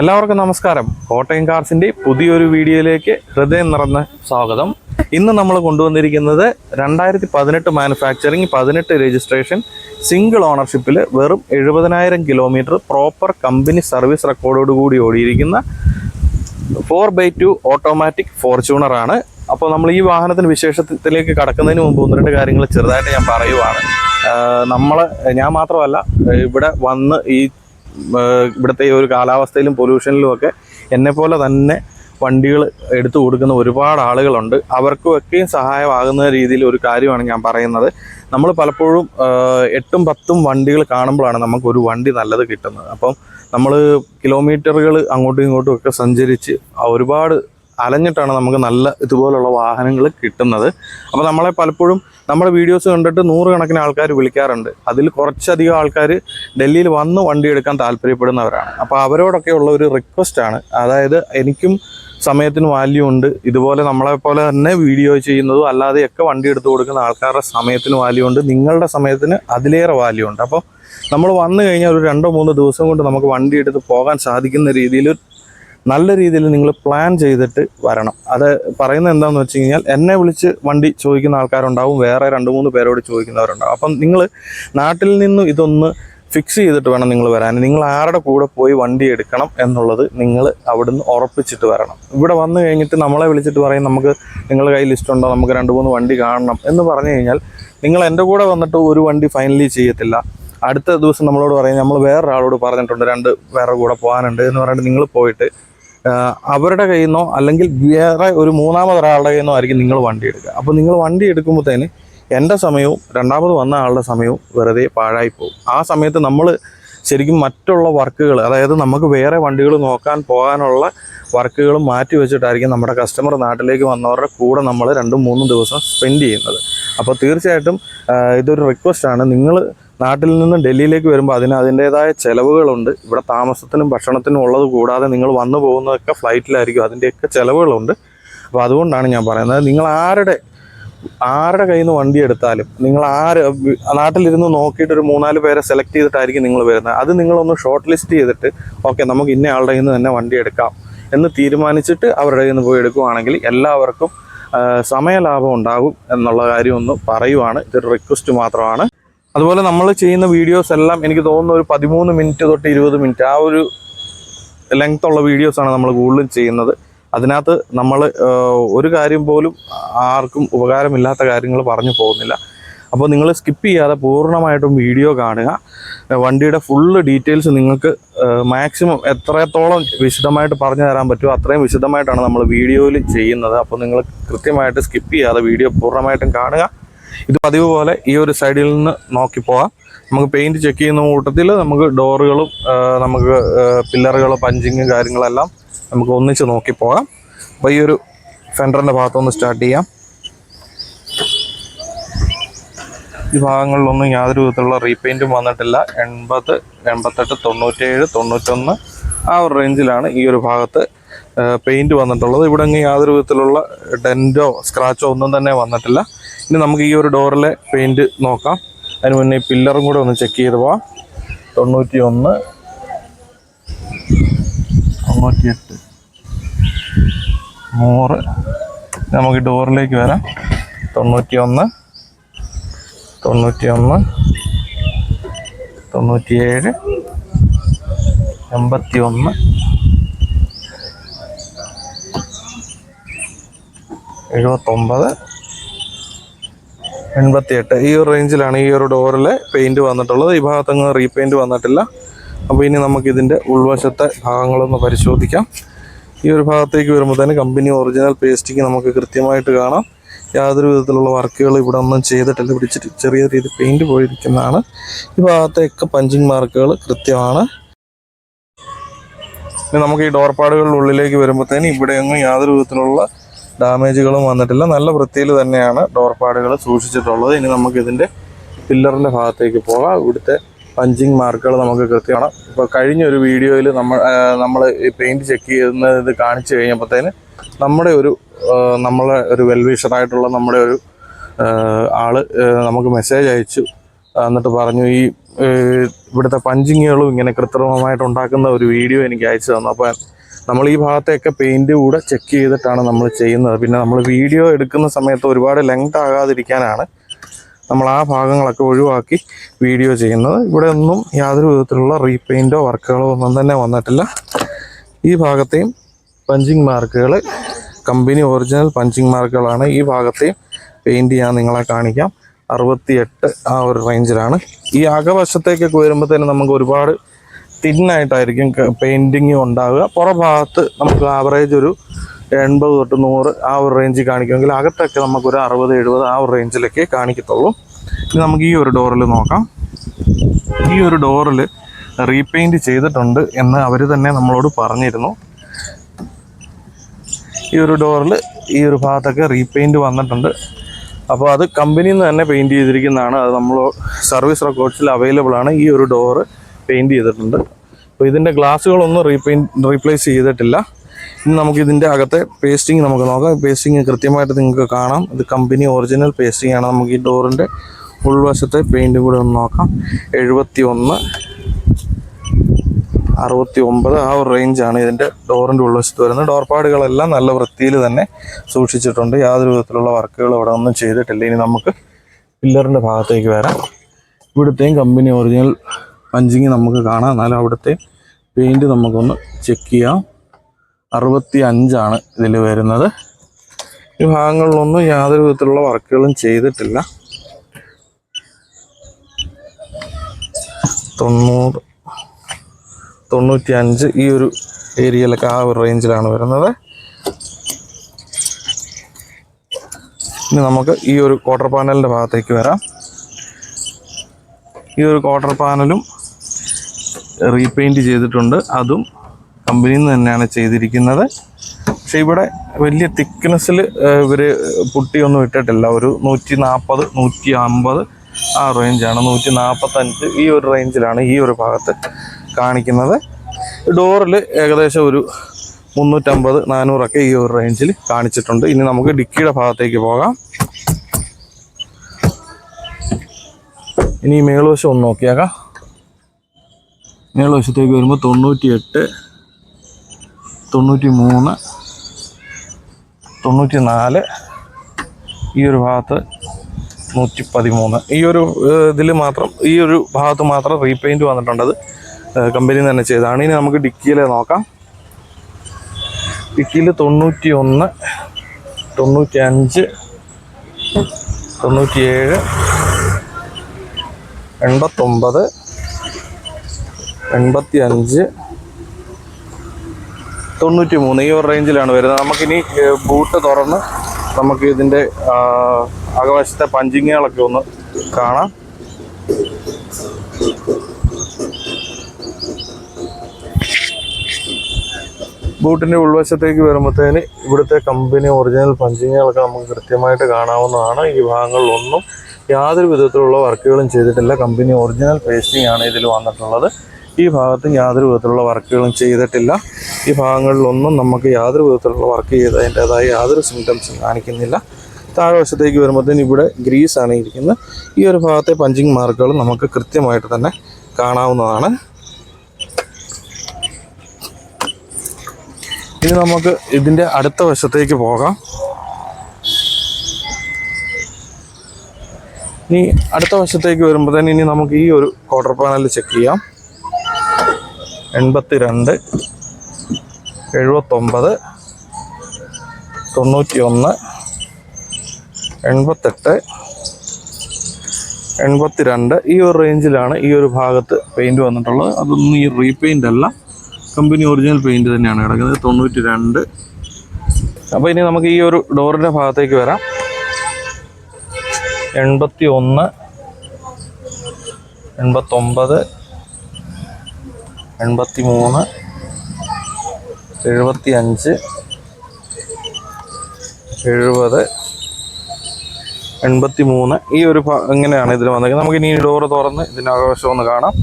എല്ലാവർക്കും നമസ്കാരം. കോട്ടയം കാർസിന്റെ പുതിയൊരു വീഡിയോയിലേക്ക് ഹൃദയം നിറഞ്ഞ സ്വാഗതം. ഇന്ന് നമ്മൾ കൊണ്ടുവന്നിരിക്കുന്നത് രണ്ടായിരത്തി പതിനെട്ട് മാനുഫാക്ചറിങ് പതിനെട്ട് രജിസ്ട്രേഷൻ സിംഗിൾ ഓണർഷിപ്പിൽ വെറും എഴുപതിനായിരം കിലോമീറ്റർ പ്രോപ്പർ കമ്പനി സർവീസ് റെക്കോർഡോട് കൂടി ഓടിയിരിക്കുന്ന ഫോർ ബൈ ടു ഓട്ടോമാറ്റിക് ഫോർച്യൂണറാണ് അപ്പോൾ നമ്മൾ ഈ വാഹനത്തിന് വിശേഷത്തിലേക്ക് കടക്കുന്നതിന് മുമ്പ് ഒന്ന് രണ്ട് കാര്യങ്ങൾ ചെറുതായിട്ട് ഞാൻ പറയുവാണ്. നമ്മൾ ഞാൻ മാത്രമല്ല ഇവിടെ വന്ന് ഈ ഇവിടുത്തെ ഈ ഒരു കാലാവസ്ഥയിലും പൊല്യൂഷനിലും ഒക്കെ എന്നെപ്പോലെ പോലെ തന്നെ വണ്ടികൾ എടുത്തു കൊടുക്കുന്ന ഒരുപാട് ആളുകളുണ്ട്. അവർക്കും ഒക്കെയും സഹായമാകുന്ന രീതിയിൽ ഒരു കാര്യമാണ് ഞാൻ പറയുന്നത്. നമ്മൾ പലപ്പോഴും എട്ടും പത്തും വണ്ടികൾ കാണുമ്പോഴാണ് നമുക്ക് ഒരു വണ്ടി നല്ലത് കിട്ടുന്നത്. അപ്പം നമ്മൾ കിലോമീറ്ററുകൾ അങ്ങോട്ടും ഇങ്ങോട്ടും ഒക്കെ സഞ്ചരിച്ച് ഒരുപാട് അലഞ്ഞിട്ടാണ് നമുക്ക് നല്ല ഇതുപോലുള്ള വാഹനങ്ങൾ കിട്ടുന്നത്. അപ്പോൾ നമ്മളെ പലപ്പോഴും നമ്മുടെ വീഡിയോസ് കണ്ടിട്ട് നൂറുകണക്കിന് ആൾക്കാർ വിളിക്കാറുണ്ട്. അതിൽ കുറച്ചധികം ആൾക്കാർ ഡൽഹിയിൽ വന്ന് വണ്ടി എടുക്കാൻ താല്പര്യപ്പെടുന്നവരാണ്. അപ്പോൾ അവരോടൊക്കെ ഉള്ള ഒരു റിക്വസ്റ്റാണ് അതായത് എനിക്കും സമയത്തിന് വാല്യൂ ഉണ്ട്. ഇതുപോലെ നമ്മളെ പോലെ തന്നെ വീഡിയോ ചെയ്യുന്നതും അല്ലാതെയൊക്കെ വണ്ടി എടുത്തു കൊടുക്കുന്ന ആൾക്കാരുടെ സമയത്തിന് വാല്യൂ ഉണ്ട്. നിങ്ങളുടെ സമയത്തിന് അതിലേറെ വാല്യൂ ഉണ്ട്. അപ്പോൾ നമ്മൾ വന്നു കഴിഞ്ഞാൽ ഒരു രണ്ടോ മൂന്നോ ദിവസം കൊണ്ട് നമുക്ക് വണ്ടി എടുത്ത് പോകാൻ സാധിക്കുന്ന രീതിയിൽ നല്ല രീതിയിൽ നിങ്ങൾ പ്ലാൻ ചെയ്തിട്ട് വരണം. അത് പറയുന്നത് എന്താണെന്ന് വെച്ച് കഴിഞ്ഞാൽ എന്നെ വിളിച്ച് വണ്ടി ചോദിക്കുന്ന ആൾക്കാരുണ്ടാവും. വേറെ രണ്ട് മൂന്ന് പേരോട് ചോദിക്കുന്നവരുണ്ടാവും. അപ്പം നിങ്ങൾ നാട്ടിൽ നിന്നും ഇതൊന്ന് ഫിക്സ് ചെയ്തിട്ട് വേണം നിങ്ങൾ വരാൻ. നിങ്ങൾ ആരുടെ കൂടെ പോയി വണ്ടി എടുക്കണം എന്നുള്ളത് നിങ്ങൾ അവിടുന്ന് ഉറപ്പിച്ചിട്ട് വരണം. ഇവിടെ വന്നു കഴിഞ്ഞിട്ട് നമ്മളെ വിളിച്ചിട്ട് പറയും നമുക്ക് നിങ്ങളുടെ കയ്യിൽ ലിസ്റ്റ് ഉണ്ടോ? നമുക്ക് രണ്ട് മൂന്ന് വണ്ടി കാണണം. എന്ന് പറഞ്ഞു കഴിഞ്ഞാൽ നിങ്ങൾ എന്റെ കൂടെ വന്നിട്ട് ഒരു വണ്ടി ഫൈനലി ചെയ്യത്തില്ല. അടുത്ത ദിവസം നമ്മളോട് പറയും നമ്മൾ വേറൊരാളോട് പറഞ്ഞിട്ടുണ്ട് രണ്ട് വേറെ കൂടെ പോകാനുണ്ട്. എന്ന് പറഞ്ഞിട്ട് നിങ്ങൾ പോയിട്ട് അവരുടെ കയ്യിൽ നിന്നോ അല്ലെങ്കിൽ വേറെ ഒരു മൂന്നാമത് ഒരാളുടെ കയ്യിൽ നിന്നോ ആയിരിക്കും നിങ്ങൾ വണ്ടി എടുക്കുക. അപ്പോൾ നിങ്ങൾ വണ്ടി എടുക്കുമ്പോഴത്തേന് എന്റെ സമയവും രണ്ടാമത് വന്ന ആളുടെ സമയവും വെറുതെ പാഴായി പോകും. ആ സമയത്ത് നമ്മൾ ശരിക്കും മറ്റുള്ള വർക്കുകൾ അതായത് നമുക്ക് വേറെ വണ്ടികൾ നോക്കാൻ പോകാനുള്ള വർക്കുകൾ മാറ്റി വെച്ചിട്ടായിരിക്കും നമ്മുടെ കസ്റ്റമർ നാട്ടിലേക്ക് വന്നവരുടെ കൂടെ നമ്മൾ രണ്ടും മൂന്നും ദിവസം സ്പെൻഡ് ചെയ്യുന്നത്. അപ്പോൾ തീർച്ചയായിട്ടും ഇതൊരു റിക്വസ്റ്റാണ് നിങ്ങൾ നാട്ടിൽ നിന്ന് ഡൽഹിയിലേക്ക് വരുമ്പോൾ അതിന് അതിന്റേതായ ചിലവുകളുണ്ട്. ഇവിടെ താമസത്തിനും ഭക്ഷണത്തിനും ഉള്ളത് കൂടാതെ നിങ്ങൾ വന്നു പോകുന്നതൊക്കെ ഫ്ലൈറ്റിലായിരിക്കും. അതിന്റെയൊക്കെ ചിലവുകളുണ്ട്. അപ്പോൾ അതുകൊണ്ടാണ് ഞാൻ പറയുന്നത്. നിങ്ങൾ ആരുടെ ആരുടെ കയ്യിൽ നിന്ന് വണ്ടി എടുത്താലും നിങ്ങൾ ആര് നാട്ടിലിരുന്ന് നോക്കിയിട്ട് ഒരു മൂന്നാൽ പേരെ സെലക്ട് ചെയ്തിട്ടായിരിക്കും നിങ്ങൾ വരുന്നത്. അത് നിങ്ങളൊന്ന് ഷോർട്ട് ലിസ്റ്റ് ചെയ്തിട്ട് ഓക്കെ നമുക്ക് ഇന്ന ആളുടെ കയ്യിൽ നിന്ന് തന്നെ വണ്ടി എടുക്കാം എന്ന് തീരുമാനിച്ചിട്ട് അവരുടെ കയ്യിൽ നിന്ന് പോയി എടുക്കുവാണെങ്കിൽ എല്ലാവർക്കും സമയലാഭം ഉണ്ടാകും എന്നുള്ള കാര്യം ഒന്ന് പറയുവാണ്. ഇതൊരു റിക്വസ്റ്റ് മാത്രമാണ്. അതുപോലെ നമ്മൾ ചെയ്യുന്ന വീഡിയോസ് എല്ലാം എനിക്ക് തോന്നുന്ന ഒരു പതിമൂന്ന് മിനിറ്റ് തൊട്ട് ഇരുപത് മിനിറ്റ് ആ ഒരു ലെങ്ത് ഉള്ള വീഡിയോസാണ് നമ്മൾ കൂടുതലും ചെയ്യുന്നത്. അതിനകത്ത് നമ്മൾ ഒരു കാര്യം പോലും ആർക്കും ഉപകാരമില്ലാത്ത കാര്യങ്ങൾ പറഞ്ഞു പോകുന്നില്ല. അപ്പോൾ നിങ്ങൾ സ്കിപ്പ് ചെയ്യാതെ പൂർണമായിട്ടും വീഡിയോ കാണുക. വണ്ടിയുടെ ഫുള്ള് ഡീറ്റെയിൽസ് നിങ്ങൾക്ക് മാക്സിമം എത്രത്തോളം വിശദമായിട്ട് പറഞ്ഞു തരാൻ പറ്റുമോ അത്രയും വിശദമായിട്ടാണ് നമ്മൾ വീഡിയോയിൽ ചെയ്യുന്നത്. അപ്പോൾ നിങ്ങൾ കൃത്യമായിട്ട് സ്കിപ്പ് ചെയ്യാതെ വീഡിയോ പൂർണമായിട്ടും കാണുക. ഇത് പതിവ് പോലെ ഈ ഒരു സൈഡിൽ നിന്ന് നോക്കി പോവാം. നമുക്ക് പെയിന്റ് ചെക്ക് ചെയ്യുന്ന കൂട്ടത്തിൽ നമുക്ക് ഡോറുകളും നമുക്ക് പില്ലറുകൾ പഞ്ചിങ് കാര്യങ്ങളെല്ലാം നമുക്ക് ഒന്നിച്ച് നോക്കി പോകാം അപ്പോൾ ഈ ഒരു ഫെൻഡറിന്റെ ഭാഗത്തൊന്ന് സ്റ്റാർട്ട് ചെയ്യാം. ഈ ഭാഗങ്ങളിലൊന്നും യാതൊരു വിധത്തിലുള്ള റീപെയിന്റും വന്നിട്ടില്ല. എൺപത് എൺപത്തെട്ട് തൊണ്ണൂറ്റേഴ് തൊണ്ണൂറ്റൊന്ന് ആ ഒരു റേഞ്ചിലാണ് ഈ ഒരു ഭാഗത്ത് പെയിന്റ് വന്നിട്ടുള്ളത്. ഇവിടെ അങ്ങ് യാതൊരു വിധത്തിലുള്ള ഡെന്റോ സ്ക്രാച്ചോ ഒന്നും തന്നെ വന്നിട്ടില്ല. ഇനി നമുക്ക് ഈ ഒരു ഡോറിലെ പെയിന്റ് നോക്കാം. അതിന് മുന്നേ പില്ലറും കൂടെ ഒന്ന് ചെക്ക് ചെയ്ത് പോവാം. തൊണ്ണൂറ്റി ഒന്ന് തൊണ്ണൂറ്റിയെട്ട്. നൂറ്. നമുക്ക് ഡോറിലേക്ക് വരാം. തൊണ്ണൂറ്റി ഒന്ന് തൊണ്ണൂറ്റി ഒന്ന് തൊണ്ണൂറ്റിയേഴ്. എൺപത്തി ഒന്ന് എഴുപത്തൊമ്പത് എൺപത്തിയെട്ട്. ഈ ഒരു റേഞ്ചിലാണ് ഈ ഒരു ഡോറിൽ പെയിന്റ് വന്നിട്ടുള്ളത്. ഈ ഭാഗത്തങ്ങ് റീപെയിന്റ് വന്നിട്ടില്ല. അപ്പോൾ ഇനി നമുക്കിതിന്റെ ഉൾവശത്തെ ഭാഗങ്ങളൊന്ന് പരിശോധിക്കാം. ഈ ഒരു ഭാഗത്തേക്ക് വരുമ്പോഴത്തേന് കമ്പനി ഒറിജിനൽ പേസ്റ്റിങ് നമുക്ക് കൃത്യമായിട്ട് കാണാം. യാതൊരു വിധത്തിലുള്ള വർക്കുകൾ ഇവിടെ ഒന്നും ചെയ്തിട്ടില്ല. പിടിച്ചിട്ട് ചെറിയ രീതിയിൽ പെയിന്റ് പോയിരിക്കുന്നതാണ്. ഈ ഭാഗത്തെയൊക്കെ പഞ്ചിങ് മാർക്കുകൾ കൃത്യമാണ്. നമുക്ക് ഈ ഡോർപാടുകളുടെ ഉള്ളിലേക്ക് വരുമ്പോഴത്തേന് ഇവിടെയൊന്നും യാതൊരു വിധത്തിലുള്ള ഡാമേജുകളും വന്നിട്ടില്ല. നല്ല വൃത്തിയിൽ തന്നെയാണ് ഡോർപാടുകൾ സൂക്ഷിച്ചിട്ടുള്ളത്. ഇനി നമുക്ക് ഇതിന്റെ പില്ലറിന്റെ ഭാഗത്തേക്ക് പോകാം. ഇവിടുത്തെ പഞ്ചിങ് മാർക്കുകൾ നമുക്ക് കൃത്യമാണ്. ഇപ്പോൾ കഴിഞ്ഞ ഒരു വീഡിയോയിൽ നമ്മൾ നമ്മൾ ഈ പെയിന്റ് ചെക്ക് ചെയ്യുന്ന ഇത് കാണിച്ചു കഴിഞ്ഞപ്പോഴത്തേന് നമ്മുടെ ഒരു നമ്മളെ ഒരു വെൽവിഷറായിട്ടുള്ള നമ്മുടെ ഒരു ആൾ നമുക്ക് മെസ്സേജ് അയച്ചു. എന്നിട്ട് പറഞ്ഞു ഈ ഇവിടുത്തെ പഞ്ചിങ്ങുകളും ഇങ്ങനെ കൃത്രിമമായിട്ട് ഉണ്ടാക്കുന്ന ഒരു വീഡിയോ എനിക്ക് അയച്ചു തന്നു. അപ്പോൾ നമ്മൾ ഈ ഭാഗത്തെയൊക്കെ പെയിന്റ് കൂടെ ചെക്ക് ചെയ്തിട്ടാണ് നമ്മൾ ചെയ്യുന്നത്. പിന്നെ നമ്മൾ വീഡിയോ എടുക്കുന്ന സമയത്ത് ഒരുപാട് ലെങ്ത് ആകാതിരിക്കാനാണ് നമ്മൾ ആ ഭാഗങ്ങളൊക്കെ ഒഴിവാക്കി വീഡിയോ ചെയ്യുന്നത്. ഇവിടെ ഒന്നും യാതൊരു വിധത്തിലുള്ള റീപെയിന്റോ വർക്കുകളോ ഒന്നും തന്നെ വന്നിട്ടില്ല. ഈ ഭാഗത്തെയും പഞ്ചിങ് മാർക്കുകൾ കമ്പനി ഒറിജിനൽ പഞ്ചിങ് മാർക്കുകളാണ് ഈ ഭാഗത്തെയും പെയിന്റ് ഞാൻ നിങ്ങളെ കാണിക്കാം. അറുപത്തിയെട്ട് ആ ഒരു റേഞ്ചിലാണ് ഈ അകവശത്തേക്കൊക്കെ വരുമ്പോഴത്തേനും നമുക്ക് ഒരുപാട് തിന്നായിട്ടായിരിക്കും പെയിന്റിങ് ഉണ്ടാവുക. പുറഭാഗത്ത് നമുക്ക് ആവറേജ് ഒരു എൺപത് തൊട്ട് നൂറ് ആ ഒരു റേഞ്ചിൽ കാണിക്കുമെങ്കിൽ അകത്തൊക്കെ നമുക്കൊരു അറുപത് എഴുപത് ആ ഒരു റേഞ്ചിലൊക്കെ കാണിക്കത്തുള്ളൂ. ഇനി നമുക്ക് ഈ ഒരു ഡോറിൽ നോക്കാം. ഈ ഒരു ഡോറിൽ റീപെയിന്റ് ചെയ്തിട്ടുണ്ട് എന്ന് അവർ തന്നെ നമ്മളോട് പറഞ്ഞിരുന്നു. ഈ ഒരു ഡോറിൽ ഈ ഒരു ഭാഗത്തൊക്കെ റീപെയിന്റ് വന്നിട്ടുണ്ട്. അപ്പോൾ അത് കമ്പനിയിൽ നിന്ന് തന്നെ പെയിന്റ് ചെയ്തിരിക്കുന്നതാണ്. അത് നമ്മൾ സർവീസ് റെക്കോർഡ്സിൽ അവൈലബിൾ ആണ് ഈ ഒരു ഡോറ് പെയിന്റ് ചെയ്തിട്ടുണ്ട്. അപ്പോൾ ഇതിന്റെ ഗ്ലാസ്സുകളൊന്നും റീപെയിന്റ് റീപ്ലേസ് ചെയ്തിട്ടില്ല. ഇനി നമുക്ക് ഇതിന്റെ അകത്തെ പേസ്റ്റിംഗ് നമുക്ക് നോക്കാം. പേസ്റ്റിംഗ് കൃത്യമായിട്ട് നിങ്ങൾക്ക് കാണാം. ഇത് കമ്പനി ഒറിജിനൽ പേസ്റ്റിംഗ് ആണ്. നമുക്ക് ഈ ഡോറിന്റെ ഉൾവശത്തെ പെയിന്റ് കൂടെ ഒന്ന് നോക്കാം. എഴുപത്തി ഒന്ന് അറുപത്തി ഒമ്പത് ആ ഒരു റേഞ്ചാണ് ഇതിന്റെ ഡോറിന്റെ ഉൾവശത്ത് വരുന്നത്. ഡോർപാടുകളെല്ലാം നല്ല വൃത്തിയിൽ തന്നെ സൂക്ഷിച്ചിട്ടുണ്ട്. യാതൊരു വിധത്തിലുള്ള വർക്കുകൾ ഇവിടെ ഒന്നും ചെയ്തിട്ടില്ല. ഇനി നമുക്ക് പില്ലറിന്റെ ഭാഗത്തേക്ക് വരാം. ഇവിടുത്തെയും കമ്പനി ഒറിജിനൽ പഞ്ചിങ് നമുക്ക് കാണാം. എന്നാലും അവിടുത്തെ പെയിന്റ് നമുക്കൊന്ന് ചെക്ക് ചെയ്യാം. അറുപത്തി അഞ്ചാണ് ഇതിൽ വരുന്നത്. ഈ ഭാഗങ്ങളിലൊന്നും യാതൊരു വിധത്തിലുള്ള വർക്കുകളും ചെയ്തിട്ടില്ല. തൊണ്ണൂറ് തൊണ്ണൂറ്റി അഞ്ച് ഈ ഒരു ഏരിയയിലൊക്കെ ആ ഒരു റേഞ്ചിലാണ് വരുന്നത്. ഇനി നമുക്ക് ഈ ഒരു ക്വാർട്ടർ പാനലിന്റെ ഭാഗത്തേക്ക് വരാം. ഈ ഒരു ക്വാർട്ടർ പാനലും റീപെയിന്റ് ചെയ്തിട്ടുണ്ട്. അതും കമ്പനിയിൽ നിന്ന് തന്നെയാണ് ചെയ്തിരിക്കുന്നത്. പക്ഷെ ഇവിടെ വലിയ തിക്നെസ്സിൽ ഇവർ പുട്ടിയൊന്നും ഇട്ടിട്ടില്ല. ഒരു നൂറ്റി നാൽപ്പത് നൂറ്റി അമ്പത് ആ റേഞ്ചാണ് നൂറ്റി നാൽപ്പത്തഞ്ച് ഈ ഒരു റേഞ്ചിലാണ് ഈ ഒരു ഭാഗത്ത് കാണിക്കുന്നത്. ഡോറിൽ ഏകദേശം ഒരു മുന്നൂറ്റമ്പത് നാനൂറൊക്കെ ഈ ഒരു റേഞ്ചിൽ കാണിച്ചിട്ടുണ്ട്. ഇനി നമുക്ക് ഡിക്കിയുടെ ഭാഗത്തേക്ക് പോകാം. ഇനി മേളുവശം ഒന്ന് നോക്കിയേക്കാം. മേളുവശത്തേക്ക് വരുമ്പോൾ തൊണ്ണൂറ്റി എട്ട് തൊണ്ണൂറ്റി മൂന്ന് തൊണ്ണൂറ്റി നാല് ഈ ഒരു ഭാഗത്ത് നൂറ്റി പതിമൂന്ന് ഈ ഒരു ഇതിൽ മാത്രം ഈ ഒരു ഭാഗത്ത് മാത്രം റീപെയിന്റ് വന്നിട്ടുണ്ടത് കമ്പനി തന്നെ ചെയ്തതാണ്. ഇനി നമുക്ക് ഡിക്കിയിലെ നോക്കാം. ഡിക്കിയിൽ തൊണ്ണൂറ്റി ഒന്ന് തൊണ്ണൂറ്റി അഞ്ച് തൊണ്ണൂറ്റിയേഴ് എൺപത്തൊമ്പത് എൺപത്തി അഞ്ച് തൊണ്ണൂറ്റി മൂന്ന് ഈ ഒരു റേഞ്ചിലാണ് വരുന്നത്. നമുക്കിനി ബൂട്ട് തുറന്ന് നമുക്ക് ഇതിന്റെ അകവശത്തെ പഞ്ചിങ്ങുകളൊക്കെ ഒന്ന് കാണാം. ബൂട്ടിന്റെ ഉൾവശത്തേക്ക് വരുമ്പോഴത്തേന് ഇവിടുത്തെ കമ്പനി ഒറിജിനൽ പഞ്ചിങ്ങുകളൊക്കെ നമുക്ക് കൃത്യമായിട്ട് കാണാവുന്നതാണ്. ഈ ഭാഗങ്ങളിലൊന്നും യാതൊരു വിധത്തിലുള്ള വർക്കുകളും ചെയ്തിട്ടില്ല. കമ്പനി ഒറിജിനൽ പേസ്റ്റിംഗ് ആണ് ഇതിൽ വന്നിട്ടുള്ളത്. ഈ ഭാഗത്തും യാതൊരു വിധത്തിലുള്ള വർക്കുകളും ചെയ്തിട്ടില്ല. ഈ ഭാഗങ്ങളിലൊന്നും നമുക്ക് യാതൊരു വിധത്തിലുള്ള വർക്ക് ചെയ്തതിന്റെതായ യാതൊരു സിംറ്റംസും കാണിക്കുന്നില്ല. താഴെ വശത്തേക്ക് വരുമ്പോഴത്തേന് ഇവിടെ ഗ്രീസ് ആണ് ഇരിക്കുന്നത്. ഈ ഒരു ഭാഗത്തെ പഞ്ചിങ് മാർക്കുകൾ നമുക്ക് കൃത്യമായിട്ട് തന്നെ കാണാവുന്നതാണ്. ഇനി നമുക്ക് ഇതിന്റെ അടുത്ത വശത്തേക്ക് പോകാം. ഇനി അടുത്ത വശത്തേക്ക് വരുമ്പോൾ തന്നെ ഇനി നമുക്ക് ഈ ഒരു ക്വാർട്ടർ പാനൽ ചെക്ക് ചെയ്യാം. എൺപത്തി രണ്ട് എഴുപത്തൊമ്പത് തൊണ്ണൂറ്റി ഒന്ന് എൺപത്തെട്ട് എൺപത്തി രണ്ട് ഈ ഒരു റേഞ്ചിലാണ് ഈ ഒരു ഭാഗത്ത് പെയിന്റ് വന്നിട്ടുള്ളത്. അതൊന്നും ഈ റീപെയിന്റ് അല്ല. കമ്പനി ഒറിജിനൽ പെയിന്റ് തന്നെയാണ് കിടക്കുന്നത്. തൊണ്ണൂറ്റി രണ്ട് അപ്പോൾ ഇനി നമുക്ക് ഈ ഒരു ഡോറിന്റെ ഭാഗത്തേക്ക് വരാം. എൺപത്തി ഒന്ന് എൺപത്തൊമ്പത് എൺപത്തി മൂന്ന് എഴുപത്തി അഞ്ച് എഴുപത് എൺപത്തി മൂന്ന് ഈ ഒരു ഇങ്ങനെയാണ് ഇതിൽ വന്നിരിക്കുന്നത്. നമുക്ക് ഇനി ഡോറ് തുറന്ന് ആകാശം ഒന്ന് കാണാം.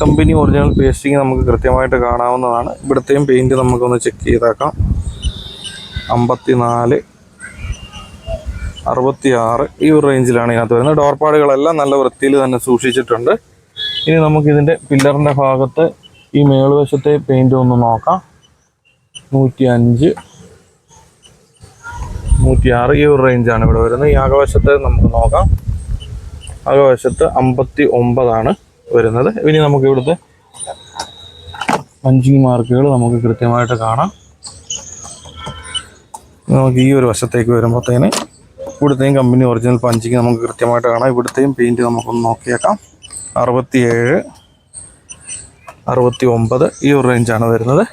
കമ്പനി ഒറിജിനൽ പേസ്റ്റിങ് നമുക്ക് കൃത്യമായിട്ട് കാണാവുന്നതാണ്. ഇവിടുത്തെയും പെയിന്റ് നമുക്കൊന്ന് ചെക്ക് ചെയ്താക്കാം. അമ്പത്തി നാല് അറുപത്തി ആറ് ഈ ഒരു റേഞ്ചിലാണ് ഇതിനകത്ത് വരുന്നത്. ഡോർപാടുകളെല്ലാം നല്ല വൃത്തിയിൽ തന്നെ സൂക്ഷിച്ചിട്ടുണ്ട്. ഇനി നമുക്കിതിന്റെ പില്ലറിന്റെ ഭാഗത്ത് ഈ മേളുവശത്തെ പെയിന്റ് ഒന്ന് നോക്കാം. നൂറ്റി അഞ്ച് നൂറ്റി ആറ് ഈ ഒരു റേഞ്ചാണ് ഇവിടെ വരുന്നത്. ഈ ആകവശത്തെ നമുക്ക് നോക്കാം. അകവശത്ത് അമ്പത്തി ഒമ്പതാണ് വരുന്നത്. ഇനി നമുക്ക് ഇവിടുത്തെ പഞ്ചിങ് മാർക്കുകൾ നമുക്ക് കൃത്യമായിട്ട് കാണാം. നമുക്ക് ഈ ഒരു വശത്തേക്ക് വരുമ്പോഴത്തേന് ഇവിടുത്തെയും കമ്പനി ഒറിജിനൽ പഞ്ചിങ് നമുക്ക് കൃത്യമായിട്ട് കാണാം. ഇവിടുത്തെയും പെയിന്റ് നമുക്കൊന്ന് നോക്കിയേക്കാം. അറുപത്തിയേഴ്. അറുപത്തി ഒമ്പത് ഈ ഒരു റേഞ്ചാണ് വരുന്നത്.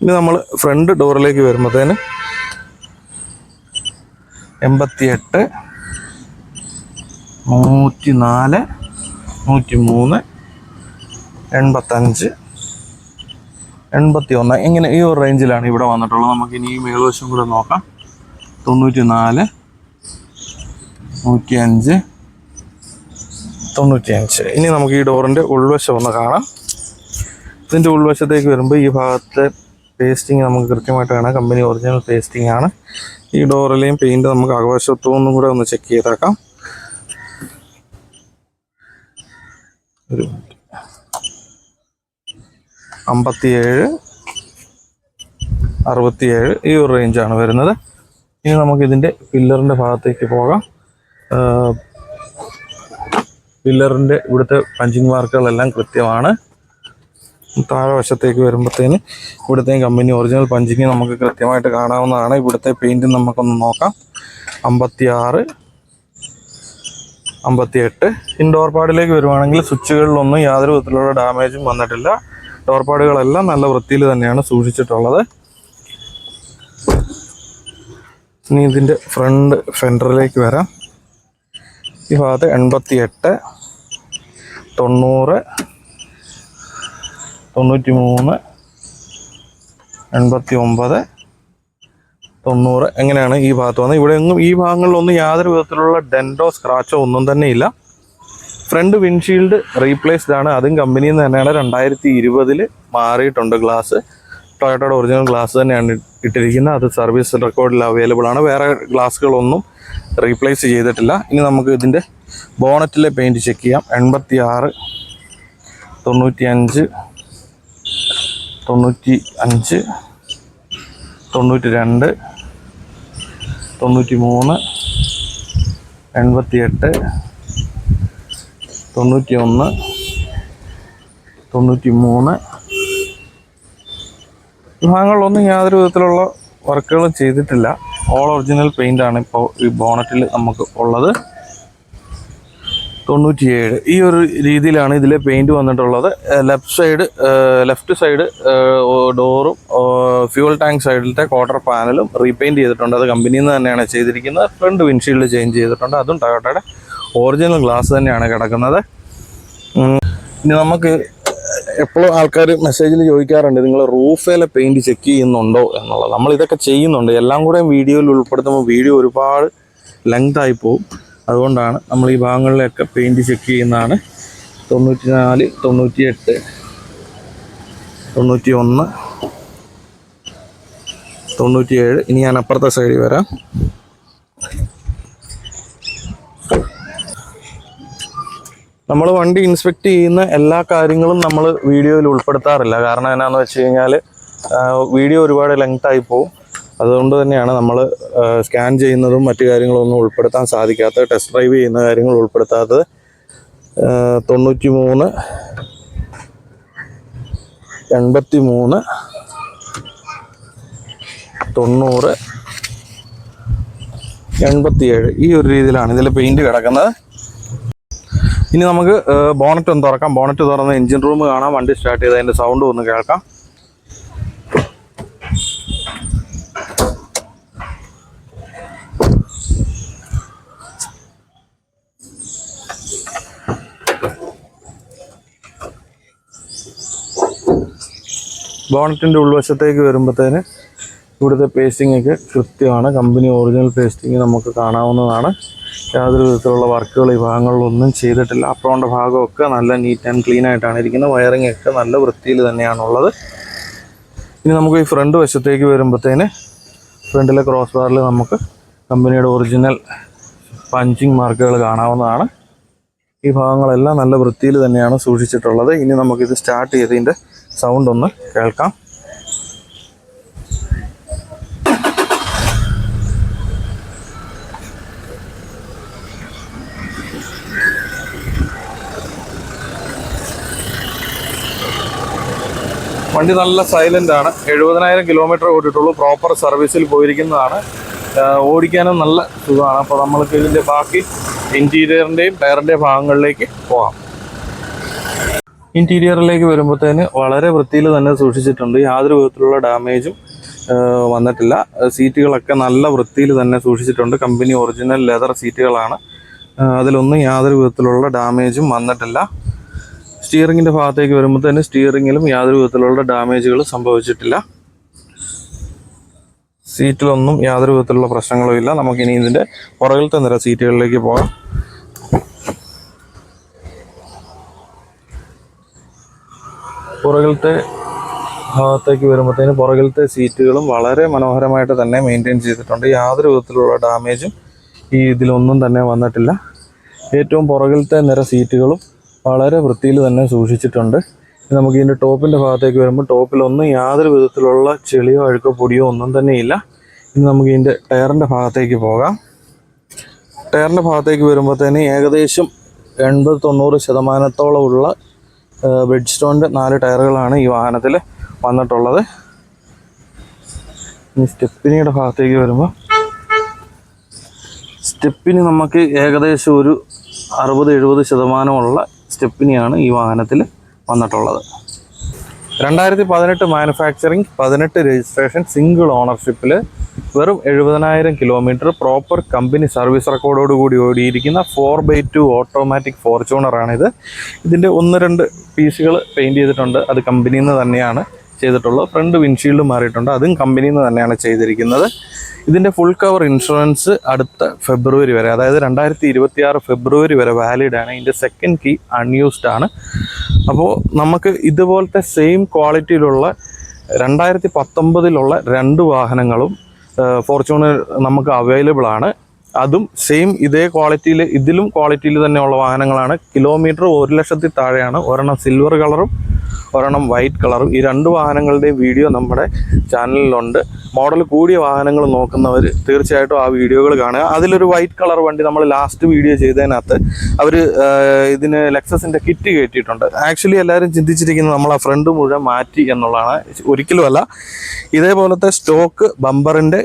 ഇനി നമ്മൾ ഫ്രണ്ട് ഡോറിലേക്ക് വരുമ്പോഴത്തേന് എൺപത്തിയെട്ട് നൂറ്റി നാല് നൂറ്റി മൂന്ന് എൺപത്തഞ്ച് എൺപത്തി ഒന്ന് ഇങ്ങനെ ഈ ഒരു റേഞ്ചിലാണ് ഇവിടെ വന്നിട്ടുള്ളത്. നമുക്ക് ഇനി ഈ മേൽവശം കൂടെ നോക്കാം. തൊണ്ണൂറ്റി നാല് നൂറ്റി അഞ്ച് തൊണ്ണൂറ്റി അഞ്ച് ഇനി നമുക്ക് ഈ ഡോറിന്റെ ഉൾവശം ഒന്ന് കാണാം. ഇതിന്റെ ഉൾവശത്തേക്ക് വരുമ്പോൾ ഈ ഭാഗത്തെ പേസ്റ്റിങ് നമുക്ക് കൃത്യമായിട്ട് കാണാം. കമ്പനി ഒറിജിനൽ പേസ്റ്റിംഗ് ആണ്. ഈ ഡോറിലെയും പെയിന്റ് നമുക്ക് അകവശത്തു നിന്നും കൂടെ ഒന്ന് ചെക്ക് ചെയ്തേക്കാം. ഒരു അമ്പത്തിയേഴ് അറുപത്തിയേഴ് ഈ ഒരു റേഞ്ചാണ് വരുന്നത്. ഇനി നമുക്കിതിന്റെ പില്ലറിന്റെ ഭാഗത്തേക്ക് പോകാം. പില്ലറിന്റെ ഇവിടുത്തെ പഞ്ചിങ് മാർക്കുകളെല്ലാം കൃത്യമാണ്. താഴെ വശത്തേക്ക് വരുമ്പോഴത്തേന് ഇവിടുത്തെയും കമ്പനി ഒറിജിനൽ പഞ്ചിങ് നമുക്ക് കൃത്യമായിട്ട് കാണാവുന്നതാണ്. ഇവിടുത്തെ പെയിന്റ് നമുക്കൊന്ന് നോക്കാം. അമ്പത്തി ആറ് അമ്പത്തിയെട്ട് ഇൻഡോർ പാഡിലേക്ക് വരുവാണെങ്കിൽ സ്വിച്ചുകളിലൊന്നും യാതൊരു വിധത്തിലുള്ള ഡാമേജും വന്നിട്ടില്ല. ഡോർ പാഡുകളെല്ലാം നല്ല വൃത്തിയിൽ തന്നെയാണ് സൂക്ഷിച്ചിട്ടുള്ളത്. ഇനി ഇതിന്റെ ഫ്രണ്ട് ഫെൻഡറിലേക്ക് വരാം. ഈ ഭാഗത്ത് എൺപത്തി എട്ട് തൊണ്ണൂറ് തൊണ്ണൂറ്റി മൂന്ന് എൺപത്തി ഒമ്പത് തൊണ്ണൂറ് എങ്ങനെയാണ് ഈ ഭാഗത്ത് വന്നത്? ഇവിടെ ഒന്നും ഈ ഭാഗങ്ങളിലൊന്നും യാതൊരു വിധത്തിലുള്ള ഡെൻഡോ സ്ക്രാച്ചോ ഒന്നും തന്നെ ഇല്ല. ഫ്രണ്ട് വിൻഷീൽഡ് റീപ്ലേസ്ഡ് ആണ്. അതും കമ്പനിയിൽ നിന്ന് തന്നെയാണ്. രണ്ടായിരത്തി ഇരുപതിൽ മാറിയിട്ടുണ്ട് ഗ്ലാസ്. ടൊയോട്ടയുടെ ഒറിജിനൽ ഗ്ലാസ് തന്നെയാണ് ഇട്ടിരിക്കുന്നത്. അത് സർവീസ് റെക്കോർഡിൽ അവൈലബിൾ ആണ്. വേറെ ഗ്ലാസ്സുകളൊന്നും റീപ്ലേസ് ചെയ്തിട്ടില്ല. ഇനി നമുക്ക് ഇതിന്റെ ബോണറ്റിലെ പെയിന്റ് ചെക്ക് ചെയ്യാം. എൺപത്തി ആറ് തൊണ്ണൂറ്റി അഞ്ച് തൊണ്ണൂറ്റി അഞ്ച് തൊണ്ണൂറ്റി രണ്ട് തൊണ്ണൂറ്റി മൂന്ന് എൺപത്തി എട്ട് തൊണ്ണൂറ്റി ഒന്ന് തൊണ്ണൂറ്റി മൂന്ന് വിഭാഗങ്ങളിലൊന്നും യാതൊരു വിധത്തിലുള്ള വർക്കുകളും ചെയ്തിട്ടില്ല. ഓൾ ഒറിജിനൽ പെയിന്റ് ആണ് ഇപ്പോൾ ഈ ബോണറ്റിൽ നമുക്ക് ഉള്ളത്. തൊണ്ണൂറ്റിയേഴ്. ഈ ഒരു രീതിയിലാണ് ഇതിലെ പെയിന്റ് വന്നിട്ടുള്ളത്. ലെഫ്റ്റ് സൈഡ് ലെഫ്റ്റ് സൈഡ് ഡോറും ഫ്യൂൽ ടാങ്ക് സൈഡിലത്തെ ക്വാർട്ടർ പാനലും റീപെയിന്റ് ചെയ്തിട്ടുണ്ട്. അത് കമ്പനിയിൽ നിന്ന് തന്നെയാണ് ചെയ്തിരിക്കുന്നത്. ഫ്രണ്ട് വിൻഷീൽഡ് ചേഞ്ച് ചെയ്തിട്ടുണ്ട്. അതും ടൊയോട്ടയുടെ ഒറിജിനൽ ഗ്ലാസ് തന്നെയാണ് കിടക്കുന്നത്. ഇനി നമുക്ക് എപ്പോഴും ആൾക്കാർ മെസ്സേജിൽ ചോദിക്കാറുണ്ട് നിങ്ങൾ റൂഫേലെ പെയിന്റ് ചെക്ക് ചെയ്യുന്നുണ്ടോ? എന്നുള്ളത്. നമ്മൾ ഇതൊക്കെ ചെയ്യുന്നുണ്ട്. എല്ലാം കൂടെയും വീഡിയോയിൽ ഉൾപ്പെടുത്തുമ്പോൾ വീഡിയോ ഒരുപാട് ലെങ്ത് ആയി പോകും അതുകൊണ്ടാണ് നമ്മൾ ഈ ഭാഗങ്ങളിലൊക്കെ പെയിന്റ് ചെക്ക് ചെയ്യുന്നതാണ്. തൊണ്ണൂറ്റി നാല് തൊണ്ണൂറ്റി എട്ട് തൊണ്ണൂറ്റി ഒന്ന് തൊണ്ണൂറ്റിയേഴ്. ഇനി ഞാൻ അപ്പുറത്തെ സൈഡിൽ വരാം. നമ്മൾ വണ്ടി ഇൻസ്പെക്ട് ചെയ്യുന്ന എല്ലാ കാര്യങ്ങളും നമ്മൾ വീഡിയോയിൽ ഉൾപ്പെടുത്താറില്ല. കാരണം എന്നാന്ന് വെച്ച് കഴിഞ്ഞാൽ വീഡിയോ ഒരുപാട് ലെങ്ത് ആയി പോകും അതുകൊണ്ട് തന്നെയാണ് നമ്മൾ സ്കാൻ ചെയ്യുന്നതും മറ്റു കാര്യങ്ങളൊന്നും ഉൾപ്പെടുത്താൻ സാധിക്കാത്തത് ടെസ്റ്റ് ഡ്രൈവ് ചെയ്യുന്ന കാര്യങ്ങൾ ഉൾപ്പെടുത്താത്തത്. തൊണ്ണൂറ്റി മൂന്ന് എൺപത്തി മൂന്ന് തൊണ്ണൂറ് എൺപത്തിയേഴ് ഈ ഒരു രീതിയിലാണ് ഇതിൽ പെയിന്റ് കിടക്കുന്നത്. ഇനി നമുക്ക് ബോണറ്റ് ഒന്ന് തുറക്കാം. ബോണറ്റ് തുറന്ന് എഞ്ചിൻ റൂം കാണാം. വണ്ടി സ്റ്റാർട്ട് ചെയ്ത് അതിന്റെ സൗണ്ട് ഒന്ന് കേൾക്കാം. ബോണറ്റിന്റെ ഉൾവശത്തേക്ക് വരുമ്പോഴത്തേന് ഇവിടുത്തെ പേസ്റ്റിംഗ് ഒക്കെ കൃത്യമാണ്. കമ്പനി ഒറിജിനൽ പേസ്റ്റിംഗ് നമുക്ക് കാണാവുന്നതാണ്. യാതൊരു വിധത്തിലുള്ള വർക്കുകൾ ഈ ഭാഗങ്ങളിലൊന്നും ചെയ്തിട്ടില്ല. അപ്പുറോണ്ട ഭാഗമൊക്കെ നല്ല നീറ്റ് ആൻഡ് ക്ലീൻ ആയിട്ടാണ് ഇരിക്കുന്നത്. വയറിംഗ് ഒക്കെ നല്ല വൃത്തിയിൽ തന്നെയാണുള്ളത്. ഇനി നമുക്ക് ഈ ഫ്രണ്ട് വശത്തേക്ക് വരുമ്പോഴത്തേന് ഫ്രണ്ടിലെ ക്രോസ് ബാറിൽ നമുക്ക് കമ്പനിയുടെ ഒറിജിനൽ പഞ്ചിങ് മാർക്കുകൾ കാണാവുന്നതാണ്. ഈ ഭാഗങ്ങളെല്ലാം നല്ല വൃത്തിയിൽ തന്നെയാണ് സൂക്ഷിച്ചിട്ടുള്ളത്. ഇനി നമുക്കിത് സ്റ്റാർട്ട് ചെയ്തതിന്റെ സൗണ്ട് ഒന്ന് കേൾക്കാം. വണ്ടി നല്ല സൈലന്റ് ആണ്. എഴുപതിനായിരം കിലോമീറ്റർ ഓടിയിട്ടുള്ളൂ. പ്രോപ്പർ സർവീസിൽ പോയിരിക്കുന്നതാണ്. ഓടിക്കാനും നല്ല സുഖമാണ്. അപ്പോൾ നമ്മൾക്ക് ഇതിന്റെ ബാക്കി ഇന്റീരിയറിന്റെയും ടയറിന്റെയും ഭാഗങ്ങളിലേക്ക് പോകാം. ഇന്റീരിയറിലേക്ക് വരുമ്പോഴത്തേന് വളരെ വൃത്തിയിൽ തന്നെ സൂക്ഷിച്ചിട്ടുണ്ട്. യാതൊരു വിധത്തിലുള്ള ഡാമേജും വന്നിട്ടില്ല. സീറ്റുകളൊക്കെ നല്ല വൃത്തിയിൽ തന്നെ സൂക്ഷിച്ചിട്ടുണ്ട്. കമ്പനി ഒറിജിനൽ ലെതർ സീറ്റുകളാണ്. അതിലൊന്നും യാതൊരു വിധത്തിലുള്ള ഡാമേജും വന്നിട്ടില്ല. സ്റ്റിയറിങ്ങിന്റെ ഭാഗത്തേക്ക് വരുമ്പോൾ തന്നെ സ്റ്റിയറിങ്ങിലും യാതൊരു വിധത്തിലുള്ള ഡാമേജുകൾ സംഭവിച്ചിട്ടില്ല. സീറ്റിലൊന്നും യാതൊരു വിധത്തിലുള്ള പ്രശ്നങ്ങളും ഇല്ല. നമുക്കിനി ഇതിന്റെ പുറകിലത്തെ നിര സീറ്റുകളിലേക്ക് പോകാം. പുറകിലത്തെ ഭാഗത്തേക്ക് വരുമ്പോഴത്തേന് പുറകിലത്തെ സീറ്റുകളും വളരെ മനോഹരമായിട്ട് തന്നെ മെയിന്റെയിൻ ചെയ്തിട്ടുണ്ട്. യാതൊരു വിധത്തിലുള്ള ഡാമേജും ഈ ഇതിലൊന്നും തന്നെ വന്നിട്ടില്ല. ഏറ്റവും പുറകിലത്തെ നിര സീറ്റുകളും വളരെ വൃത്തിയിൽ തന്നെ സൂക്ഷിച്ചിട്ടുണ്ട്. നമുക്ക് ഇതിന്റെ ടോപ്പിന്റെ ഭാഗത്തേക്ക് വരുമ്പോൾ ടോപ്പിലൊന്നും യാതൊരു വിധത്തിലുള്ള ചെളിയോ അഴുക്കോ പൊടിയോ ഒന്നും തന്നെ ഇല്ല. ഇനി നമുക്ക് ഇതിന്റെ ടയറിന്റെ ഭാഗത്തേക്ക് പോകാം. ടയറിന്റെ ഭാഗത്തേക്ക് വരുമ്പോൾ തന്നെ ഏകദേശം എൺപത് തൊണ്ണൂറ് ശതമാനത്തോളം ഉള്ള ബ്രിഡ് സ്റ്റോണിന്റെ നാല് ടയറുകളാണ് ഈ വാഹനത്തിൽ വന്നിട്ടുള്ളത്. ഇനി സ്റ്റെപ്പിനിയുടെ ഭാഗത്തേക്ക് വരുമ്പോൾ സ്റ്റെപ്പിന് നമുക്ക് ഏകദേശം ഒരു അറുപത് എഴുപത് ശതമാനമുള്ള സ്റ്റെപ്പിനിയാണ് ഈ വാഹനത്തിൽ വന്നിട്ടുള്ളത്. രണ്ടായിരത്തി പതിനെട്ട് മാനുഫാക്ചറിങ് പതിനെട്ട് രജിസ്ട്രേഷൻ സിംഗിൾ ഓണർഷിപ്പിൽ വെറും എഴുപതിനായിരം കിലോമീറ്റർ പ്രോപ്പർ കമ്പനി സർവീസ് റെക്കോർഡോട് കൂടി ഓടിയിരിക്കുന്ന ഫോർ ബൈ ടു ഓട്ടോമാറ്റിക് ഫോർച്യൂണറാണിത് ഇതിന്റെ ഒന്ന് രണ്ട് പീസുകൾ പെയിന്റ് ചെയ്തിട്ടുണ്ട്. അത് കമ്പനിയിൽ നിന്ന് തന്നെയാണ്. ചെയ്തിട്ടുള്ളത് ഫ്രണ്ട് വിൻഷീൽഡ് മാറിയിട്ടുണ്ട്. അതും കമ്പനിയിൽ നിന്ന് തന്നെയാണ് ചെയ്തിരിക്കുന്നത്. ഇതിന്റെ ഫുൾ കവർ ഇൻഷുറൻസ് അടുത്ത ഫെബ്രുവരി വരെ അതായത് രണ്ടായിരത്തി ഇരുപത്തി ആറ് ഫെബ്രുവരി വരെ വാലിഡ് ആണ്. ഇതിന്റെ സെക്കൻഡ് കീ അൺയൂസ്ഡ് ആണ്. അപ്പോൾ നമുക്ക് ഇതുപോലത്തെ സെയിം ക്വാളിറ്റിയിലുള്ള രണ്ടായിരത്തി പത്തൊമ്പതിലുള്ള രണ്ട് വാഹനങ്ങളും ഫോർച്യൂണർ നമുക്ക് അവൈലബിൾ ആണ്. അതും സെയിം ഇതേ ക്വാളിറ്റിയിൽ ഇതിലും ക്വാളിറ്റിയിൽ തന്നെയുള്ള വാഹനങ്ങളാണ്. കിലോമീറ്റർ ഒരു ലക്ഷത്തിൽ താഴെയാണ്. ഒരെണ്ണം സിൽവർ കളറും ഒരെണ്ണം വൈറ്റ് കളറും. ഈ രണ്ട് വാഹനങ്ങളുടെയും വീഡിയോ നമ്മുടെ ചാനലിലുണ്ട്. മോഡൽ കൂടിയ വാഹനങ്ങൾ നോക്കുന്നവർ തീർച്ചയായിട്ടും ആ വീഡിയോകൾ കാണുക. അതിലൊരു വൈറ്റ് കളർ വണ്ടി നമ്മൾ ലാസ്റ്റ് വീഡിയോ ചെയ്തതിനകത്ത് അവർ ഇതിന് ലെക്സസിന്റെ കിറ്റ് കയറ്റിയിട്ടുണ്ട്. ആക്ച്വലി എല്ലാവരും ചിന്തിച്ചിരിക്കുന്നത് നമ്മൾ ആ ഫ്രണ്ട് മുഴുവൻ മാറ്റി എന്നുള്ളതാണ്. ഒരിക്കലുമല്ല ഇതേപോലത്തെ സ്റ്റോക്ക് ബമ്പറിന്റെ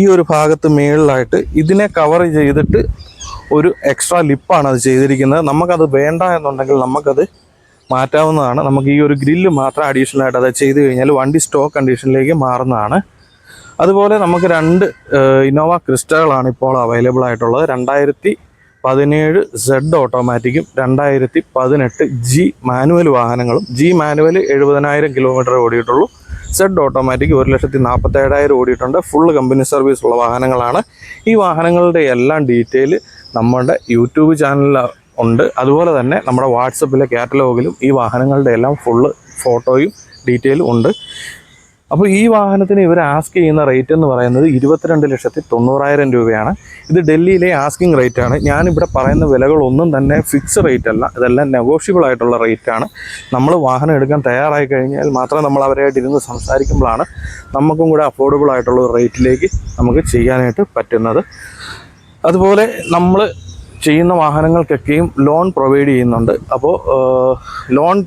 ഈ ഒരു ഭാഗത്ത് മേളിലായിട്ട് ഇതിനെ കവർ ചെയ്തിട്ട് ഒരു എക്സ്ട്രാ ലിപ്പാണ് അത് ചെയ്തിരിക്കുന്നത്. നമുക്കത് വേണ്ട എന്നുണ്ടെങ്കിൽ നമുക്കത് മാറ്റാവുന്നതാണ്. നമുക്ക് ഈ ഒരു ഗ്രില്ല് മാത്രം അഡീഷണൽ ആയിട്ട് അത് ചെയ്ത് കഴിഞ്ഞാൽ വണ്ടി സ്റ്റോക്ക് കണ്ടീഷനിലേക്ക് മാറുന്നതാണ്. അതുപോലെ നമുക്ക് രണ്ട് ഇന്നോവ ക്രിസ്റ്റകളാണ് ഇപ്പോൾ അവൈലബിൾ ആയിട്ടുള്ളത്. രണ്ടായിരത്തി പതിനേഴ് സെഡ് ഓട്ടോമാറ്റിക്കും രണ്ടായിരത്തി പതിനെട്ട് ജി മാനുവൽ വാഹനങ്ങളും. ജി മാനുവൽ എഴുപതിനായിരം കിലോമീറ്റർ ഓടിയിട്ടുള്ളൂ. സെഡ് ഓട്ടോമാറ്റിക് ഒരു ലക്ഷത്തി നാൽപ്പത്തേഴായിരം ഓടിയിട്ടുണ്ട്. ഫുൾ കമ്പനി സർവീസ് ഉള്ള വാഹനങ്ങളാണ്. ഈ വാഹനങ്ങളുടെ എല്ലാം ഡീറ്റെയിൽ നമ്മുടെ യൂട്യൂബ് ചാനലിൽ ഉണ്ട്. അതുപോലെ തന്നെ നമ്മുടെ വാട്സപ്പിലെ കാറ്റലോഗിലും ഈ വാഹനങ്ങളുടെ എല്ലാം ഫുള്ള് ഫോട്ടോയും ഡീറ്റെയിലും ഉണ്ട്. അപ്പോൾ ഈ വാഹനത്തിന് ഇവർ ആസ്ക് ചെയ്യുന്ന റേറ്റ് എന്ന് പറയുന്നത് ഇരുപത്തിരണ്ട് ലക്ഷത്തി തൊണ്ണൂറായിരം രൂപയാണ്. ഇത് ഡൽഹിയിലെ ആസ്കിങ് റേറ്റ് ആണ്. ഞാനിവിടെ പറയുന്ന വിലകളൊന്നും തന്നെ ഫിക്സ് റേറ്റ് അല്ല. ഇതെല്ലാം നെഗോഷ്യബിൾ ആയിട്ടുള്ള റേറ്റ് ആണ്. നമ്മൾ വാഹനം എടുക്കാൻ തയ്യാറായി കഴിഞ്ഞാൽ മാത്രം നമ്മൾ അവരായിട്ട് ഇരുന്ന് സംസാരിക്കുമ്പോഴാണ് നമുക്കും കൂടെ അഫോർഡബിൾ ആയിട്ടുള്ള റേറ്റിലേക്ക് നമുക്ക് ചെയ്യാനായിട്ട് പറ്റുന്നത്. അതുപോലെ നമ്മൾ ചെയ്യുന്ന വാഹനങ്ങൾക്കൊക്കെയും ലോൺ പ്രൊവൈഡ് ചെയ്യുന്നുണ്ട്. അപ്പോൾ ലോൺ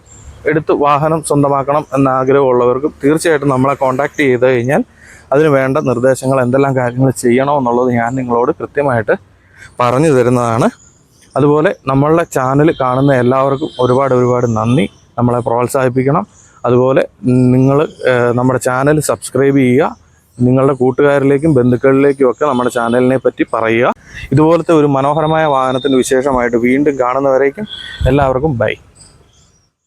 എടുത്ത് വാഹനം സ്വന്തമാക്കണം എന്ന ആഗ്രഹമുള്ളവർക്കും തീർച്ചയായിട്ടും നമ്മളെ കോൺടാക്റ്റ് ചെയ്ത് കഴിഞ്ഞാൽ അതിന് വേണ്ട നിർദ്ദേശങ്ങൾ എന്തെല്ലാം കാര്യങ്ങൾ ചെയ്യണമെന്നുള്ളത് ഞാൻ നിങ്ങളോട് കൃത്യമായിട്ട് പറഞ്ഞു തരുന്നതാണ്. അതുപോലെ നമ്മളുടെ ചാനൽ കാണുന്ന എല്ലാവർക്കും ഒരുപാട് ഒരുപാട് നന്ദി. നമ്മളെ പ്രോത്സാഹിപ്പിക്കണം. അതുപോലെ നിങ്ങൾ നമ്മുടെ ചാനൽ സബ്സ്ക്രൈബ് ചെയ്യുക. നിങ്ങളുടെ കൂട്ടുകാരിലേക്കും ബന്ധുക്കളിലേക്കും ഒക്കെ നമ്മുടെ ചാനലിനെ പറ്റി പറയുക. ഇതുപോലത്തെ ഒരു മനോഹരമായ വാഹനത്തിന്റെ വിശേഷമായിട്ട് വീണ്ടും കാണുന്നവരേക്കും എല്ലാവർക്കും ബൈ.